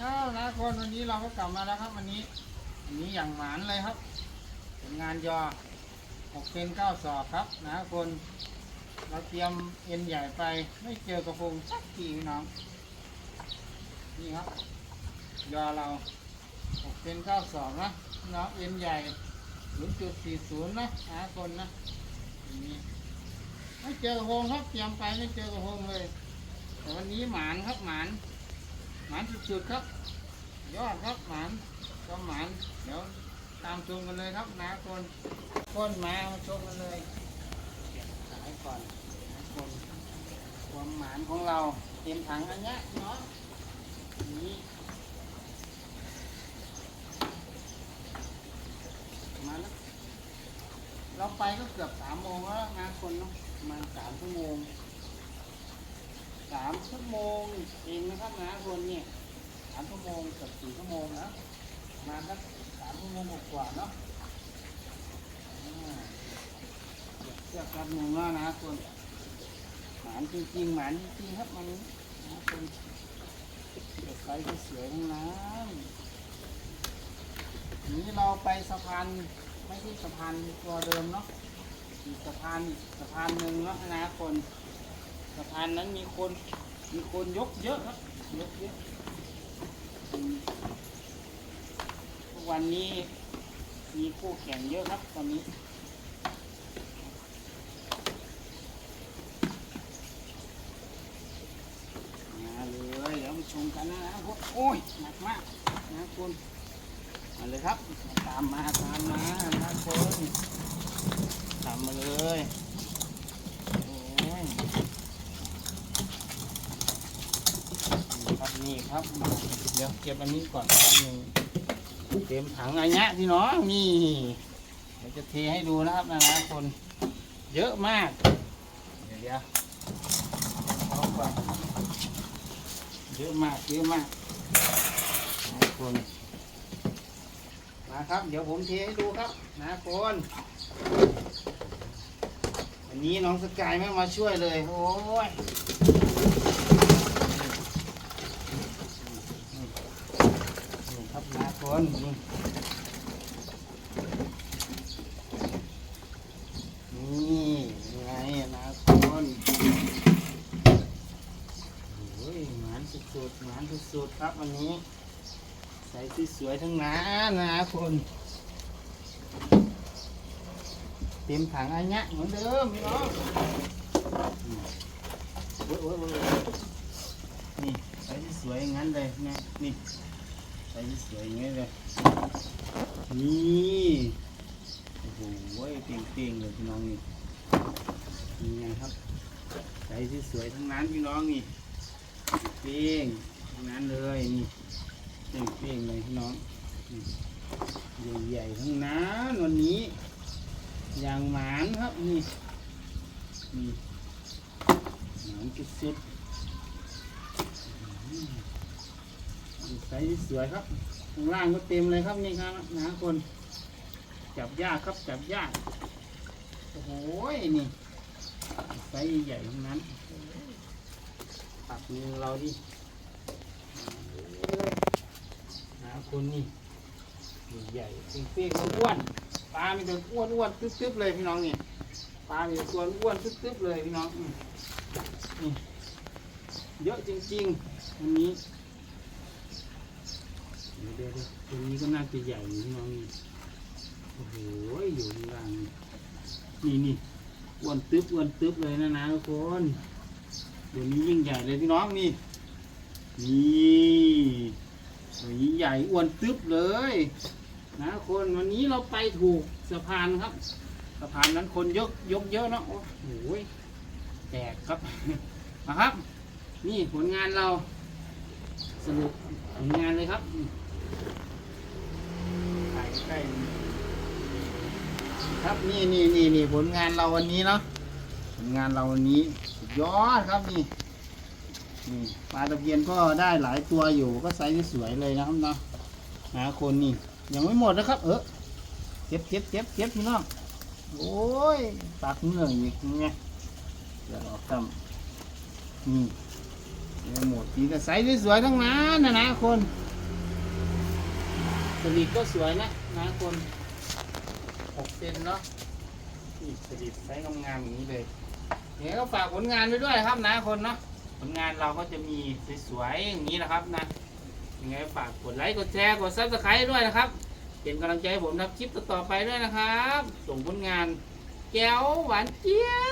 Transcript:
ข้าวนะคนวันนี้เราก็กลับมาแล้วครับ วันนี้วันนี้อย่างหมานเลยครับเป็นงานยอหกเป็นเก้าศอกครับ นะคนเราเตรียมเอ็นใหญ่ไปไม่เจอกระพงสักทีน้องนี่ครับ ยอเราหกเป็นเก้าศอกนะน้องเอ็นใหญ่ศูนย์จุดสี่ศูนย์นะนะคนนะนี้ไม่เจอกระพงครับเตรียมไปไม่เจอกระพงเลยแต่วันนี้หมานครับหมาน หมานสุดๆครับ ยอดครับหมานก็หมานเดี๋ยวตามชมกันเลยครับนะคนก้นมามาชมกันเลยขายก่อนนะคนความหมานของเราเต็มถังอันเนี้ยเนาะนี่มาแล้วเราไปก็เกือบสามโมงแล้วนะคนเนาะมาสามชั่วโมง สามชั่วโมงเองนะครับนะคนเนี่ยสามชั่วโมงกือบสี่ชั่วโมงนะมาสักสามชั่วโมงกว่าเนาะอ่าเกือบรับหนึ่งแล้วนะคนหมานจริงๆหมานจริงๆครับมันนะคนเด็กไฟสวยทั้งนั้นนี้เราไปสะพานไม่ใช่สะพานตัวเดิมเนาะอีกสะพานสะพานหนึ่งเนาะนะคน สะพานนั้นมีคนมีคนยกเยอะครับยกเยอะทุกวันนี้มีคู่แข่งเยอะครับตอนนี้มาเลยเดี๋ยวมาชมกันนะครับโอ้ยหนักมากนะคุณมาเลยครับ ตามมาตามมานะคุณตามมาเลยโอ้ย ครับเดี๋ยวเก็บอันนี้ก่อนครับหนึ่งเต็มถังอันเนี้ยพี่น้องนี่เดี๋ยวจะเทให้ดูนะครับนะนะคนเยอะมาก เดี๋ยวเดี๋ยวเอาก่อนเยอะมากเยอะมากนะคนมาครับ เดี๋ยวผมเทให้ดูครับนะคนอันนี้น้องสกายไม่มาช่วยเลย โอ้ย ครับนาคนนี่ไงนาคนโอ้ยหมานสุดๆหมานสุดๆครับวันนี้ ใส่สวยๆทั้งนั้นนะคนเต็มถังอันเนี้ยเหมือนเดิมพี่น้องอืมโอ้ยโอ้ยนี่ใส่สวยๆอย่างนั้นเลยนะนี่ ใส่สวยอย่างนี้เลยนี่โอ้โหเก่งๆเลยพี่น้องนี่นี่ไงครับใส่สวยทั้งนั้นพี่น้องนี่เก่งทั้งนั้นเลยนี่เก่งๆเลยพี่น้องใหญ่ๆทั้งนั้นวันนี้อย่างหมานครับนี่นี่หมานสุดๆ ใส่สวยครับข้างล่างก็เต็มเลยครับนี่ครับนะคนจับยากครับจับยากโอ้โหนี่ไซส์ใหญ่ทั้งนั้นปักมือเราดินะคนนี่ใหญ่เปี้ยงๆอ้วนปลามีแต่อ้วนอ้วนตึ๊บๆเลยพี่น้องนี่ปลามีแต่ตัวอ้วนตึ๊บๆเลยพี่น้องนี่เยอะจริงๆวันนี้ เดี๋ยวเดี๋ยวเดี๋ยวตัวนี้ก็น่าจะใหญ่อยู่พี่น้องนี่โอ้โหอยู่ข้างล่างนี่นี่อ้วนตึ๊บอ้วนตึ๊บเลยนะนะทุกคนตัวนี้ยิ่งใหญ่เลยพี่น้องนี่นี่ตัวนี้ใหญ่อ้วนตึ๊บเลย นะคนวันนี้เราไปถูกสะพานครับสะพานนั้นคนยกยกเยอะเนาะโอ้โหแตกครับนะครับ นี่ผลงานเราสรุปผลงานเลยครับ ถ่ายใกล้ๆครับนี่นี่นี่นี่ผลงานเราวันนี้เนาะผลงานเราวันนี้สุดยอดครับนี่นี่ปลาตะเพียนก็ได้หลายตัวอยู่ก็ไซส์สวยเลยนะครับเนาะหาคนนี่ยังไม่หมดนะครับ เออเจ็บเจ็บเจ็บเจ็บพี่น้องโอ้ยปากเหนื่อยอีกไงเดี๋ยวออกทำนี่เนี่ยหมดสีแต่ใสสวยๆทั้งนั้นนะนะคน สลิดก็สวยนะนะคนหกเซนเนาะนี่สลิดไซส์งามๆอย่างนี้เลยเนี่ยก็ฝากผลงานไว้ด้วยครับนะคนเนาะผลงานเราก็จะมีสวยๆอย่างนี้นะครับนะยังไงฝากกดไลค์กดแชร์กดซับสไครต์ด้วยนะครับ เป็นกำลังใจให้ผมทำคลิปต่อๆไปด้วยนะครับ ส่งผลงานแก้วหวานเจี๊ยบ